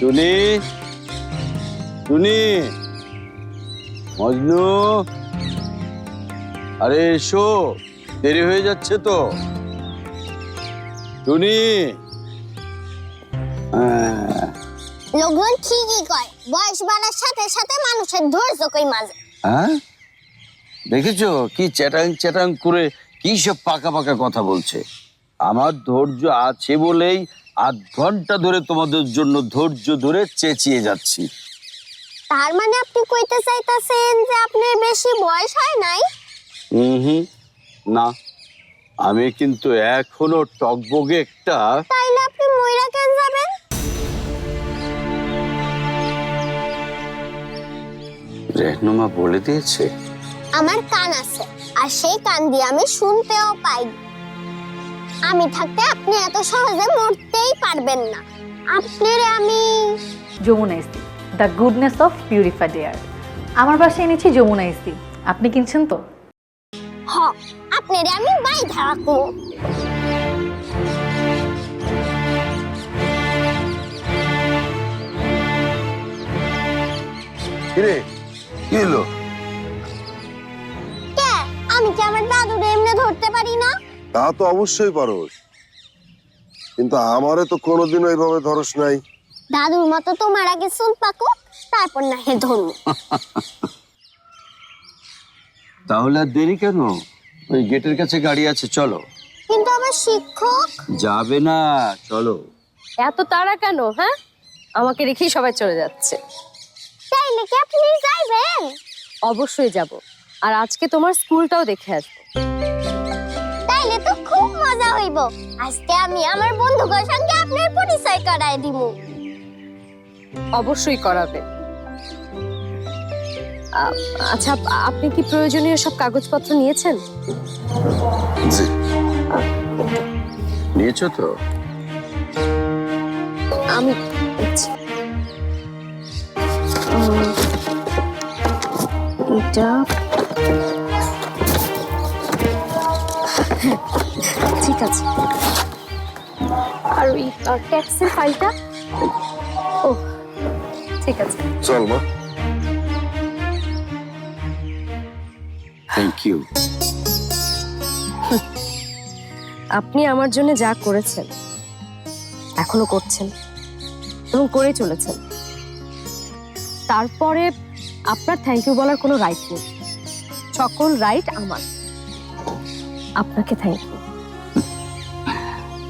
টুনি। টুনি। মজনু। আরে এসো। দেরি হয়ে যাচ্ছে তো। টুনি। হ্যাঁ, লোকজন ঠিকই কয়। বয়স বাড়ার সাথে সাথে মানুষের ধৈর্য কই মাঝে। হ্যাঁ? দেখেছ কি চ্যাটাং চ্যাটাং করে কি সব পাকা পাকা কথা বলছে? আমার ধৈর্য আছে বলেই আধ ঘণ্টা ধরে তোমাদের জন্য ধৈর্য ধরে চেঁচিয়ে যাচ্ছি। তার মানে আপনি কইতে চাইতাছেন যে আপনার বেশি বয়স হয় নাই? হুম না। আমি কিন্তু এখনও টকবগে একটা তাইলে আপনি ময়রা কেন যাবেন? রেহনুমা বলে দিয়েছে। আমার কান আছে আর সেই কান দিয়ে আমি শুনতেও পাই। আমি থাকতে আপনি এত সহজে মরতেই পারবেন না। আপনার আমি Jamuna ইস্তি the goodness of purified air. আমার বাসায় এনেছি যমুনা ইস্তি আপনি কিনছেন তো? হ আপনার আমি বাই রাখব কিরে কি হলো? আমি কি আমার দাদুরে এমনি ধরতে পারি না? তা তো অবশ্যই পারোস। কিন্তু আমারে তো কোনোদিন এইভাবে ধরস নাই। দাদুর মতো তোমার আগে চুল পাকো তারপর না হে ধরবো তাহলে আর দেরি কেন? ওই গেটের কাছে গাড়ি আছে চলো। কিন্তু আমার শিক্ষক? যাবে না চলো। এত তাড়া কেন হ্যাঁ? আমাকে রেখেই সবাই চলে যাচ্ছে। চাইলে কি আপনি যাইবেন? অবশ্যই যাব। আর আজকে তোমার স্কুলটাও দেখে আসব। তাইলে তো হইব। আজকে আমি আমার বন্ধুদের সঙ্গে আপনার পরিচয় করায় দিব অবশ্যই করাবে। আচ্ছা আপনি কি প্রয়োজনীয় সব কাগজপত্র নিয়েছেন? জি। নিয়েছো তো? আমি এটা ঠিক আছে। আর ওই ট্যাক্সের ফাইলটা ও ঠিক আছে। চল মা। থ্যাংক ইউ আপনি আমার জন্য যা করেছেন এখনও করছেন এবং করে চলেছেন। তারপরে আপনার থ্যাংক ইউ বলার কোনো রাইট নেই। সকল রাইট আমার। আপনাকে থ্যাংক ইউ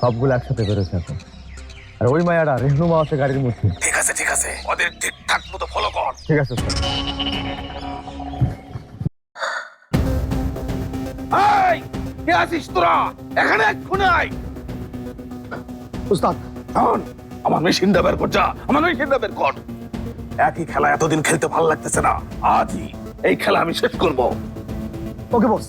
সবগুলো একসাথে বেরোছে এখন। আর ওই রেহনুমা আছে গাড়ির মধ্যে। ঠিক আছে ঠিক আছে। ওদের ঠিকঠাক মতো ফলো কর। ঠিক আছে এই কে আছিস তোরা? এখানে এক্ষুনি আয়। ওস্তাদ শোন আমার মেশিনটা বের কর যা। আমার মেশিনটা বের কর। একই খেলা এতদিন খেলতে ভালো লাগতেছে না। আজই এই খেলা আমি শেষ করব। ওকে বস।